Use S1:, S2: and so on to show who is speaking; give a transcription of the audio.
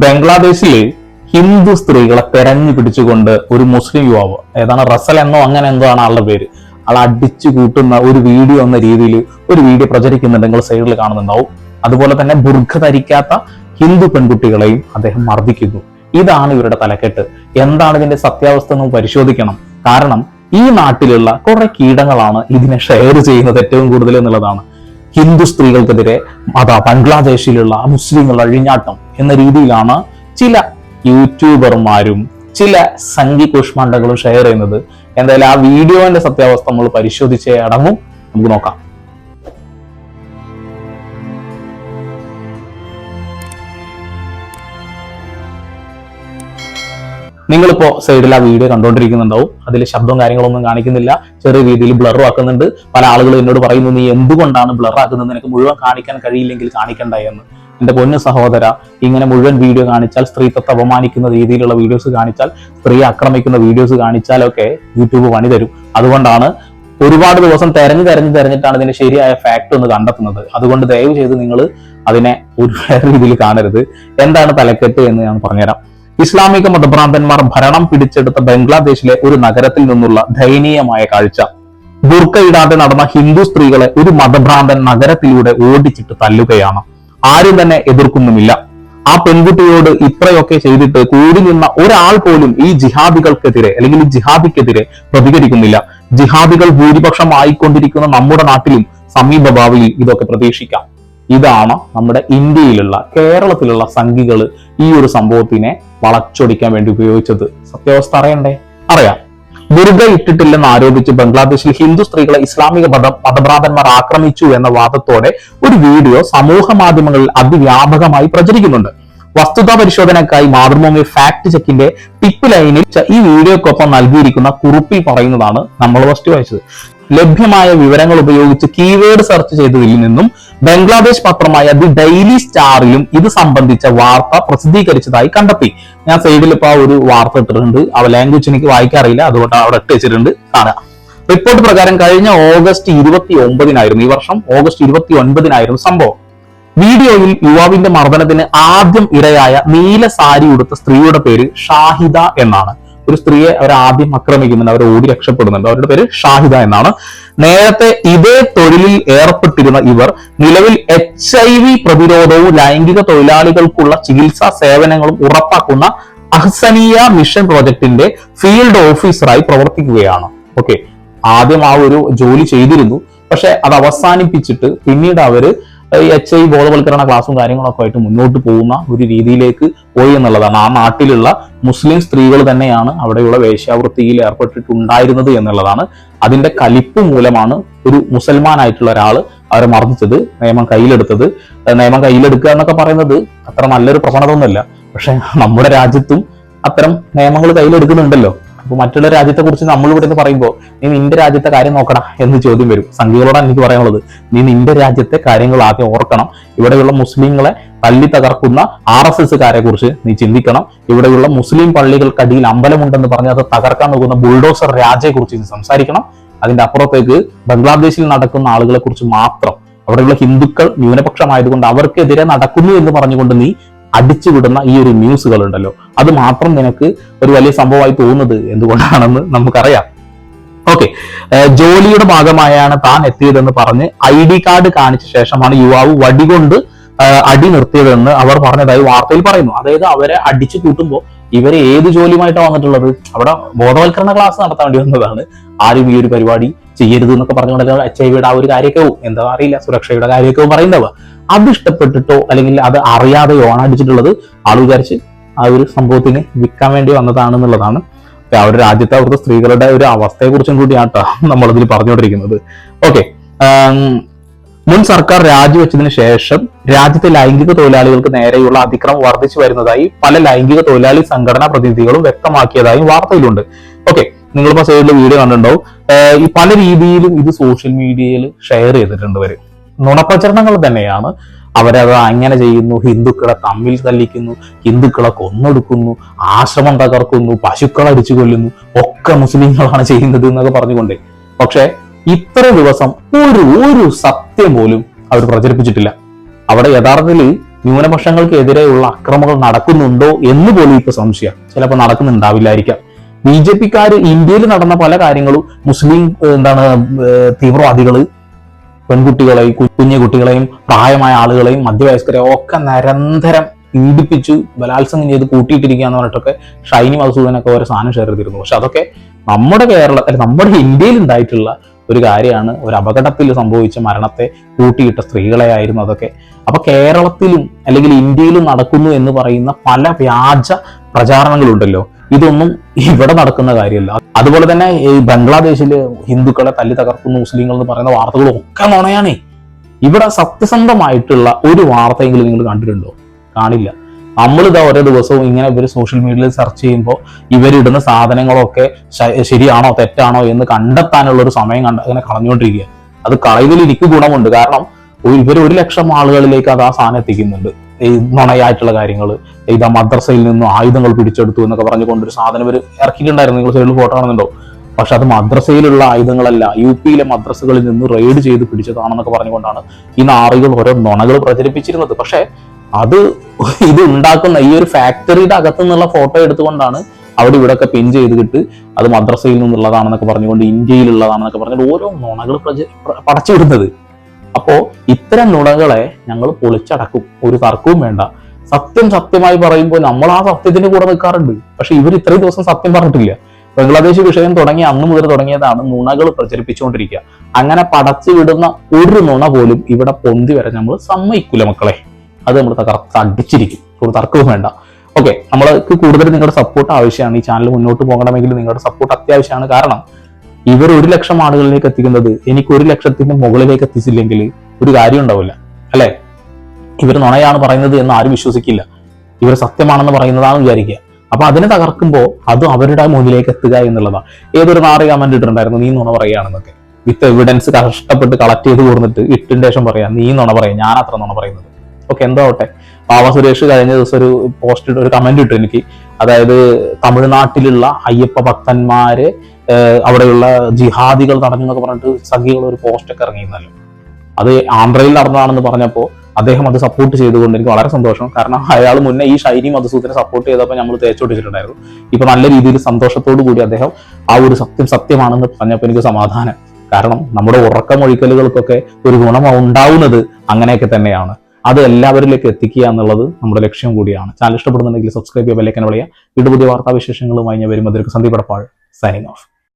S1: ബംഗ്ലാദേശിൽ ഹിന്ദു സ്ത്രീകളെ തെരഞ്ഞു പിടിച്ചുകൊണ്ട് ഒരു മുസ്ലിം യുവാവ് ഏതാണ് റസൽ എന്നോ അങ്ങനെ എന്തോ ആണ് ആളുടെ പേര് ആൾ അടിച്ചു കൂട്ടുന്ന ഒരു വീഡിയോ എന്ന രീതിയിൽ ഒരു വീഡിയോ പ്രചരിക്കുന്നുണ്ട് നിങ്ങൾ സൈഡിൽ കാണുന്നുണ്ടാവും. അതുപോലെ തന്നെ ബുർഖ ധരിക്കാത്ത ഹിന്ദു പെൺകുട്ടികളെയും അദ്ദേഹം മർദ്ദിക്കുന്നു. ഇതാണ് ഇവരുടെ തലക്കെട്ട്. എന്താണ് ഇതിന്റെ സത്യാവസ്ഥ എന്ന് പരിശോധിക്കണം. കാരണം ഈ നാട്ടിലുള്ള കുറെ കീടങ്ങളാണ് ഇതിനെ ഷെയർ ചെയ്യുന്നത് ഏറ്റവും കൂടുതൽ എന്നുള്ളതാണ്. ഹിന്ദു സ്ത്രീകൾക്കെതിരെ അതാ ബംഗ്ലാദേശിലുള്ള മുസ്ലിങ്ങൾ അഴിഞ്ഞാട്ടം എന്ന രീതിയിലാണ് ചില യൂട്യൂബർമാരും ചില സംഗി കുഷ്മാണ്ടകളും ഷെയർ ചെയ്യുന്നത്. എന്തായാലും ആ വീഡിയോന്റെ സത്യാവസ്ഥ നമ്മൾ പരിശോധിച്ചേ അടങ്ങും. നമുക്ക് നോക്കാം. നിങ്ങളിപ്പോ സൈഡിൽ ആ വീഡിയോ കണ്ടുകൊണ്ടിരിക്കുന്നുണ്ടാവും അതിൽ ശബ്ദവും കാര്യങ്ങളൊന്നും കാണിക്കുന്നില്ല. ചെറിയ രീതിയിൽ ബ്ലറും ആക്കുന്നുണ്ട്. പല ആളുകളും എന്നോട് പറയുന്നു നീ എന്തുകൊണ്ടാണ് ബ്ലർ ആക്കുന്നത്? നിനക്ക് മുഴുവൻ കാണിക്കാൻ കഴിയില്ലെങ്കിൽ കാണിക്കണ്ട എന്ന്. എന്റെ പൊന്നു സഹോദര ഇങ്ങനെ മുഴുവൻ വീഡിയോ കാണിച്ചാൽ സ്ത്രീത്വത്തെ അപമാനിക്കുന്ന രീതിയിലുള്ള വീഡിയോസ് കാണിച്ചാൽ സ്ത്രീയെ ആക്രമിക്കുന്ന വീഡിയോസ് കാണിച്ചാലൊക്കെ യൂട്യൂബ് പണി തരും. അതുകൊണ്ടാണ് ഒരുപാട് ദിവസം തെരഞ്ഞു തെരഞ്ഞു തെരഞ്ഞിട്ടാണ് ഇതിന്റെ ശരിയായ ഫാക്ട് ഒന്ന് കണ്ടെത്തുന്നത്. അതുകൊണ്ട് ദയവ് ചെയ്ത് നിങ്ങൾ അതിനെ ഒരു രീതിയിൽ കാണരുത്. എന്താണ് തലക്കെട്ട് എന്ന് ഞാൻ പറഞ്ഞുതരാം. ഇസ്ലാമിക മതഭ്രാന്തന്മാർ ഭരണം പിടിച്ചെടുത്ത ബംഗ്ലാദേശിലെ ഒരു നഗരത്തിൽ നിന്നുള്ള ദയനീയമായ കാഴ്ച. ബുർക്കയിടാതെ നടന്ന ഹിന്ദു സ്ത്രീകളെ ഒരു മതഭ്രാന്തൻ നഗരത്തിലൂടെ ഓടിച്ചിട്ട് തല്ലുകയാണ്. ആരും തന്നെ എതിർക്കുന്നുമില്ല. ആ പെൺകുട്ടിയോട് ഇത്രയൊക്കെ ചെയ്തിട്ട് കൂടി നിന്ന ഒരാൾ പോലും ഈ ജിഹാദികൾക്കെതിരെ അല്ലെങ്കിൽ ഈ ജിഹാദിക്കെതിരെ പ്രതികരിക്കുന്നില്ല. ജിഹാദികൾ ഭൂരിപക്ഷം ആയിക്കൊണ്ടിരിക്കുന്ന നമ്മുടെ നാട്ടിലും സമീപ ഭാവിയിൽ ഇതൊക്കെ പ്രതീക്ഷിക്കാം. ഇതാണ് നമ്മുടെ ഇന്ത്യയിലുള്ള കേരളത്തിലുള്ള സംഘികൾ ഈ ഒരു സംഭവത്തിനെ വളച്ചൊടിക്കാൻ വേണ്ടി ഉപയോഗിച്ചത്. സത്യാവസ്ഥ അറിയണ്ടേ? അറിയാം. ദുർഗ ഇട്ടിട്ടില്ലെന്ന് ആരോപിച്ച് ബംഗ്ലാദേശിൽ ഹിന്ദു സ്ത്രീകളെ ഇസ്ലാമിക മത മതഭ്രാന്തന്മാർ ആക്രമിച്ചു എന്ന വാദത്തോടെ ഒരു വീഡിയോ സമൂഹ മാധ്യമങ്ങളിൽ അതിവ്യാപകമായി പ്രചരിക്കുന്നുണ്ട്. വസ്തുതാ പരിശോധനക്കായി മാതൃഭൂമി ഫാക്ട് ചെക്കിന്റെ ടിപ്പ് ലൈനിൽ ഈ വീഡിയോക്കൊപ്പം നൽകിയിരിക്കുന്ന കുറിപ്പിൽ പറയുന്നതാണ് നമ്മൾ ഫസ്റ്റ് വായിച്ചത്. ലഭ്യമായ വിവരങ്ങൾ ഉപയോഗിച്ച് കീവേഡ് സെർച്ച് ചെയ്തതിൽ നിന്നും ബംഗ്ലാദേശ് പത്രമായ ദി ഡെയിലി സ്റ്റാറിലും ഇത് സംബന്ധിച്ച വാർത്ത പ്രസിദ്ധീകരിച്ചതായി കണ്ടെത്തി. ഞാൻ സൈഡിൽ ഇപ്പൊ ഒരു വാർത്ത ഇട്ടിട്ടുണ്ട്. ആ ലാംഗ്വേജ് എനിക്ക് വായിക്കാറില്ല അതുകൊണ്ട് അവിടെ ഇട്ട് വെച്ചിട്ടുണ്ട്. കാണുക റിപ്പോർട്ട് പ്രകാരം കഴിഞ്ഞ ഓഗസ്റ്റ് ഇരുപത്തി ഒമ്പതിനായിരുന്നു ഈ വർഷം. ഓഗസ്റ്റ് ഇരുപത്തി ഒൻപതിനായിരുന്നു സംഭവം. വീഡിയോയിൽ യുവാവിന്റെ മർദ്ദനത്തിന് ആദ്യം ഇരയായ നീല സാരി ഉടുത്ത സ്ത്രീയുടെ പേര് ഷാഹിദ എന്നാണ്. ഒരു സ്ത്രീയെ അവർ ആദ്യം ആക്രമിക്കുന്നുണ്ട് അവർ ഓടി രക്ഷപ്പെടുന്നുണ്ട്. അവരുടെ പേര് ഷാഹിദ എന്നാണ്. നേരത്തെ ഇതേ തൊഴിലിൽ ഏർപ്പെട്ടിരുന്ന ഇവർ നിലവിൽ എച്ച് ഐ വി പ്രതിരോധവും ലൈംഗിക തൊഴിലാളികൾക്കുള്ള ചികിത്സാ സേവനങ്ങളും ഉറപ്പാക്കുന്ന അഹ്സനിയ മിഷൻ പ്രോജക്ടിന്റെ ഫീൽഡ് ഓഫീസറായി പ്രവർത്തിക്കുകയാണ്. ഓക്കെ ആദ്യം ആ ഒരു ജോലി ചെയ്തിരുന്നു. പക്ഷെ അത് അവസാനിപ്പിച്ചിട്ട് പിന്നീട് അവർ ഈ എച്ച് ഐ ബോധവൽക്കരണ ക്ലാസ്സും കാര്യങ്ങളൊക്കെ ആയിട്ട് മുന്നോട്ട് പോകുന്ന ഒരു രീതിയിലേക്ക് പോയി എന്നുള്ളതാണ്. ആ നാട്ടിലുള്ള മുസ്ലിം സ്ത്രീകൾ തന്നെയാണ് അവിടെയുള്ള വേശ്യാവൃത്തിയിൽ ഏർപ്പെട്ടിട്ടുണ്ടായിരുന്നത് എന്നുള്ളതാണ്. അതിന്റെ കലിപ്പ് മൂലമാണ് ഒരു മുസൽമാനായിട്ടുള്ള ഒരാൾ അവരെ മർദ്ദിച്ചത് നിയമം കയ്യിലെടുത്തത്. നിയമം കയ്യിലെടുക്കുക എന്നൊക്കെ പറയുന്നത് അത്ര നല്ലൊരു പ്രവണത പക്ഷെ നമ്മുടെ രാജ്യത്തും അത്തരം നിയമങ്ങൾ കയ്യിലെടുക്കുന്നുണ്ടല്ലോ. അപ്പൊ മറ്റുള്ള രാജ്യത്തെ കുറിച്ച് നമ്മൾ ഇവിടെ നിന്ന് പറയുമ്പോൾ നീ നിന്റെ രാജ്യത്തെ കാര്യം നോക്കണം എന്ന് ചോദ്യം വരും. സംഘികളോടാണ് എനിക്ക് പറയാനുള്ളത്. നീ നിന്റെ രാജ്യത്തെ കാര്യങ്ങൾ ആദ്യം ഓർക്കണം. ഇവിടെയുള്ള മുസ്ലിങ്ങളെ തല്ലി തകർക്കുന്ന ആർ എസ് എസ്സുകാരെ കുറിച്ച് നീ ചിന്തിക്കണം. ഇവിടെയുള്ള മുസ്ലിം പള്ളികൾക്കടിയിൽ അമ്പലമുണ്ടെന്ന് പറഞ്ഞ് അത് തകർക്കാൻ നോക്കുന്ന ബുൾഡോസർ രാജയെ കുറിച്ച് നീ സംസാരിക്കണം. അതിന്റെ അപ്പുറത്തേക്ക് ബംഗ്ലാദേശിൽ നടക്കുന്ന ആളുകളെ കുറിച്ച് മാത്രം. അവിടെയുള്ള ഹിന്ദുക്കൾ ന്യൂനപക്ഷമായതുകൊണ്ട് അവർക്കെതിരെ നടക്കുന്നു എന്ന് പറഞ്ഞുകൊണ്ട് നീ അടിച്ചുവിടുന്ന ഈ ഒരു ന്യൂസുകൾ ഉണ്ടല്ലോ അത് മാത്രം നിനക്ക് ഒരു വലിയ സംഭവമായി തോന്നുന്നത് എന്തുകൊണ്ടാണെന്ന് നമുക്കറിയാം. ഓക്കെ ജോലിയുടെ ഭാഗമായാണ് താൻ എത്തിയതെന്ന് പറഞ്ഞ് ഐ ഡി കാർഡ് കാണിച്ച ശേഷമാണ് യുവാവ് വടികൊണ്ട് അടി നിർത്തിയതെന്ന് അവർ പറഞ്ഞതായി വാർത്തയിൽ പറയുന്നു. അതായത് അവരെ അടിച്ചു കൂട്ടുമ്പോൾ ഇവരെ ഏത് ജോലിയുമായിട്ടാണ് വന്നിട്ടുള്ളത്? അവിടെ ബോധവൽക്കരണ ക്ലാസ് നടത്താൻ വേണ്ടി വന്നതാണ്. ആരും ഈ ഒരു പരിപാടി ചെയ്യരുത് എന്നൊക്കെ പറഞ്ഞുകൊണ്ട് എച്ച് ഐ വിയുടെ ആ ഒരു കാര്യക്കവും എന്താ അറിയില്ല സുരക്ഷയുടെ കാര്യക്കവും പറയുന്നവ. അത് ഇഷ്ടപ്പെട്ടിട്ടോ അല്ലെങ്കിൽ അത് അറിയാതെയോ അടിച്ചിട്ടുള്ളത് ആൾ വിചാരിച്ച് ആ ഒരു സംഭവത്തിന് വിൽക്കാൻ വേണ്ടി വന്നതാണ് എന്നുള്ളതാണ് ഒരു രാജ്യത്തെ അവിടുത്തെ സ്ത്രീകളുടെ ഒരു അവസ്ഥയെ കുറിച്ചും കൂടിയാണ് ട്ടോ നമ്മളിതിൽ പറഞ്ഞുകൊണ്ടിരിക്കുന്നത്. ഓക്കെ മുൻ സർക്കാർ രാജിവെച്ചതിന് ശേഷം രാജ്യത്തെ ലൈംഗിക തൊഴിലാളികൾക്ക് നേരെയുള്ള അതിക്രമം വർദ്ധിച്ചു വരുന്നതായി പല ലൈംഗിക തൊഴിലാളി സംഘടനാ പ്രതിനിധികളും വ്യക്തമാക്കിയതായും വാർത്തയിലുണ്ട്. ഓക്കെ നിങ്ങളിപ്പോ സൈഡിൽ വീഡിയോ കണ്ടിട്ടുണ്ടാവും. ഈ പല രീതിയിലും ഇത് സോഷ്യൽ മീഡിയയിൽ ഷെയർ ചെയ്തിട്ടുണ്ട് ഇവർ. നുണപ്രചരണങ്ങൾ തന്നെയാണ്. അവരത് അങ്ങനെ ചെയ്യുന്നു ഹിന്ദുക്കളെ തമ്മിൽ തല്ലിക്കുന്നു ഹിന്ദുക്കളെ കൊന്നൊടുക്കുന്നു ആശ്രമം തകർക്കുന്നു പശുക്കളെ അടിച്ചു കൊല്ലുന്നു ഒക്കെ മുസ്ലിങ്ങളാണ് ചെയ്യുന്നത് എന്നൊക്കെ പറഞ്ഞുകൊണ്ട്. പക്ഷെ ഇത്ര ദിവസം ഒരു ഒരു സത്യം പോലും അവർ പ്രചരിപ്പിച്ചിട്ടില്ല. അവിടെ യഥാർത്ഥത്തിൽ ന്യൂനപക്ഷങ്ങൾക്കെതിരെയുള്ള അക്രമങ്ങൾ നടക്കുന്നുണ്ടോ എന്ന് പോലും ഇപ്പൊ സംശയം. ചിലപ്പോൾ നടക്കുന്നുണ്ടാവില്ലായിരിക്കാം. ബി ജെ പിക്കാർ ഇന്ത്യയിൽ നടന്ന പല കാര്യങ്ങളും മുസ്ലിം എന്താണ് തീവ്രവാദികൾ പെൺകുട്ടികളെയും കുഞ്ഞു കുട്ടികളെയും പ്രായമായ ആളുകളെയും മധ്യവയസ്കരെയും ഒക്കെ നിരന്തരം പീഡിപ്പിച്ചു ബലാത്സംഗം ചെയ്ത് കൂട്ടിയിട്ടിരിക്കുക എന്ന് പറഞ്ഞിട്ടൊക്കെ ഷൈനി മധുസൂദനൊക്കെ ഓരോ സാധനം ഷെയർ ചെയ്തിരുന്നു. പക്ഷെ അതൊക്കെ നമ്മുടെ കേരളത്തിൽ നമ്മുടെ ഇന്ത്യയിൽ ഉണ്ടായിട്ടുള്ള ഒരു കാര്യമാണ്. ഒരു അപകടത്തിൽ സംഭവിച്ച മരണത്തെ കൂട്ടിയിട്ട സ്ത്രീകളെ ആയിരുന്നു അതൊക്കെ. അപ്പൊ കേരളത്തിലും അല്ലെങ്കിൽ ഇന്ത്യയിലും നടക്കുന്നു എന്ന് പറയുന്ന പല വ്യാജ പ്രചാരണങ്ങളുണ്ടല്ലോ. ഇതൊന്നും ഇവിടെ നടക്കുന്ന കാര്യമല്ല. അതുപോലെ തന്നെ ഈ ബംഗ്ലാദേശിൽ ഹിന്ദുക്കളെ തല്ലി തകർക്കുന്നു മുസ്ലിങ്ങൾ എന്ന് പറയുന്ന വാർത്തകളും ഒക്കെ നുണയാണേ. ഇവിടെ സത്യസന്ധമായിട്ടുള്ള ഒരു വാർത്തയെങ്കിലും നിങ്ങൾ കണ്ടിട്ടുണ്ടോ? കാണില്ല. നമ്മളിതാ ഓരോ ദിവസവും ഇങ്ങനെ ഇവർ സോഷ്യൽ മീഡിയയിൽ സെർച്ച് ചെയ്യുമ്പോൾ ഇവരിടുന്ന സാധനങ്ങളൊക്കെ ശരിയാണോ തെറ്റാണോ എന്ന് കണ്ടെത്താനുള്ള ഒരു സമയം കണ്ട അങ്ങനെ കളഞ്ഞുകൊണ്ടിരിക്കുക അത് കളയുന്നതിൽ എനിക്ക് ഗുണമുണ്ട്. കാരണം ഇവർ ഒരു ലക്ഷം ആളുകളിലേക്ക് അത് ആ സാധനം എത്തിക്കുന്നുണ്ട്. ഈ നുണയായിട്ടുള്ള കാര്യങ്ങൾ ഇതാ മദ്രസയിൽ നിന്നും ആയുധങ്ങൾ പിടിച്ചെടുത്തു എന്നൊക്കെ പറഞ്ഞുകൊണ്ട് ഒരു സാധനം ഇവർ ഇറക്കിയിട്ടുണ്ടായിരുന്നു. നിങ്ങൾ സൈഡിൽ ഫോട്ടോ കാണുന്നുണ്ടോ? പക്ഷെ അത് മദ്രസയിലുള്ള ആയുധങ്ങളല്ല. യു പിയിലെ മദ്രസകളിൽ നിന്ന് റെയ്ഡ് ചെയ്ത് പിടിച്ചതാണെന്നൊക്കെ പറഞ്ഞുകൊണ്ടാണ് ഈ നാറികൾ ഓരോ നുണകൾ പ്രചരിപ്പിച്ചിരുന്നത്. പക്ഷെ അത് ഇത് ഉണ്ടാക്കുന്ന ഈ ഒരു ഫാക്ടറിയുടെ അകത്തു നിന്നുള്ള ഫോട്ടോ എടുത്തുകൊണ്ടാണ് അവിടെ ഇവിടെ ഒക്കെ പിൻ ചെയ്തിട്ട് അത് മദ്രസയിൽ നിന്നുള്ളതാണെന്നൊക്കെ പറഞ്ഞുകൊണ്ട് ഇന്ത്യയിലുള്ളതാണെന്നൊക്കെ പറഞ്ഞിട്ട് ഓരോ നുണകൾ പടച്ചു വിടുന്നത്. പടച്ചുവിടുന്നത് അപ്പോ ഇത്തരം നുണകളെ ഞങ്ങൾ പൊളിച്ചടക്കും. ഒരു തർക്കവും വേണ്ട. സത്യം സത്യമായി പറയുമ്പോൾ നമ്മൾ ആ സത്യത്തിന്റെ കൂടെ നിൽക്കാറുണ്ട്. പക്ഷെ ഇവർ ഇത്രയും ദിവസം സത്യം പറഞ്ഞിട്ടില്ല. ബംഗ്ലാദേശ് വിഷയം തുടങ്ങി അന്ന് മുതൽ തുടങ്ങിയതാണ് നുണകൾ പ്രചരിപ്പിച്ചുകൊണ്ടിരിക്കുക. അങ്ങനെ പടച്ചു വിടുന്ന ഒരു നുണ പോലും ഇവിടെ പൊന്തി വരെ നമ്മൾ സമ്മതിക്കൂല മക്കളെ. അത് നമ്മൾ തകർത്ത് അടിച്ചിരിക്കും ഒരു തർക്കവും വേണ്ട. ഓക്കെ നമ്മൾക്ക് കൂടുതൽ നിങ്ങളുടെ സപ്പോർട്ട് ആവശ്യമാണ്. ഈ ചാനൽ മുന്നോട്ട് പോകണമെങ്കിൽ നിങ്ങളുടെ സപ്പോർട്ട് അത്യാവശ്യമാണ്. കാരണം ഇവർ ഒരു ലക്ഷം ആളുകളിലേക്ക് എത്തിക്കുന്നത് എനിക്ക് ഒരു ലക്ഷത്തിന്റെ മുകളിലേക്ക് എത്തിച്ചില്ലെങ്കിൽ ഒരു കാര്യം ഉണ്ടാവില്ല. അല്ലെ? ഇവർ നുണയാണ് പറയുന്നത് എന്ന് ആരും വിശ്വസിക്കില്ല. ഇവർ സത്യമാണെന്ന് പറയുന്നതാണ് വിചാരിക്കുക. അപ്പൊ അതിനെ തകർക്കുമ്പോൾ അത് അവരുടെ മുന്നിലേക്ക് എത്തുക എന്നുള്ളതാണ്. ഏതൊരു നാറ് കമന്റ് ഇട്ടിട്ടുണ്ടായിരുന്നു? നീ നുണ പറയുകയാണെന്നൊക്കെ. വിത്ത് എവിഡൻസ് കഷ്ടപ്പെട്ട് കളക്ട് ചെയ്ത് കൊടുത്തിട്ട് ഇട്ടിന്റെ ശേഷം പറയാം നീ നുണ പറയാം ഞാൻ അത്ര നുണ പറയുന്നത്. ഓക്കെ എന്തോ ആവട്ടെ. പാവ സുരേഷ് കഴിഞ്ഞ ദിവസം ഒരു പോസ്റ്റ് ഒരു കമന്റ് ഇട്ടു എനിക്ക്. അതായത് തമിഴ്നാട്ടിലുള്ള അയ്യപ്പ ഭക്തന്മാര് അവിടെയുള്ള ജിഹാദികൾ നടന്നു എന്നൊക്കെ പറഞ്ഞിട്ട് സഖികൾ ഒരു പോസ്റ്റ് ഒക്കെ ഇറങ്ങിയിരുന്നല്ലോ. അത് ആന്ധ്രയിൽ നടന്നതാണെന്ന് പറഞ്ഞപ്പോൾ അദ്ദേഹം അത് സപ്പോർട്ട് ചെയ്തുകൊണ്ട് എനിക്ക് വളരെ സന്തോഷം. കാരണം അയാൾ മുന്നേ ഈ ഷൈനി മധുസൂദനെ സപ്പോർട്ട് ചെയ്തപ്പോൾ നമ്മൾ തേച്ചോട്ടിച്ചിട്ടുണ്ടായിരുന്നു ഇപ്പൊ നല്ല രീതിയിൽ സന്തോഷത്തോടു കൂടി അദ്ദേഹം ആ ഒരു സത്യം സത്യമാണെന്ന് പറഞ്ഞപ്പോൾ എനിക്ക് സമാധാനം. കാരണം നമ്മുടെ ഉറക്കമൊഴിക്കലുകൾക്കൊക്കെ ഒരു ഗുണം ഉണ്ടാവുന്നത് അങ്ങനെയൊക്കെ തന്നെയാണ്. അത് എല്ലാവരിലേക്ക് എത്തിക്കുക എന്നുള്ളത് നമ്മുടെ ലക്ഷ്യം കൂടിയാണ്. ചാനൽ ഇഷ്ടപ്പെടുന്നുണ്ടെങ്കിൽ സബ്സ്ക്രൈബ് ചെയ്യുക ബെല്ലൈക്കൻ വിളിക്കുക. വീണ്ടും പുതിയ വാർത്താവിശേഷങ്ങളുമായി ഞാൻ വരും അതിലേക്ക് സന്ദീപ് സൈനിങ് ഓഫ്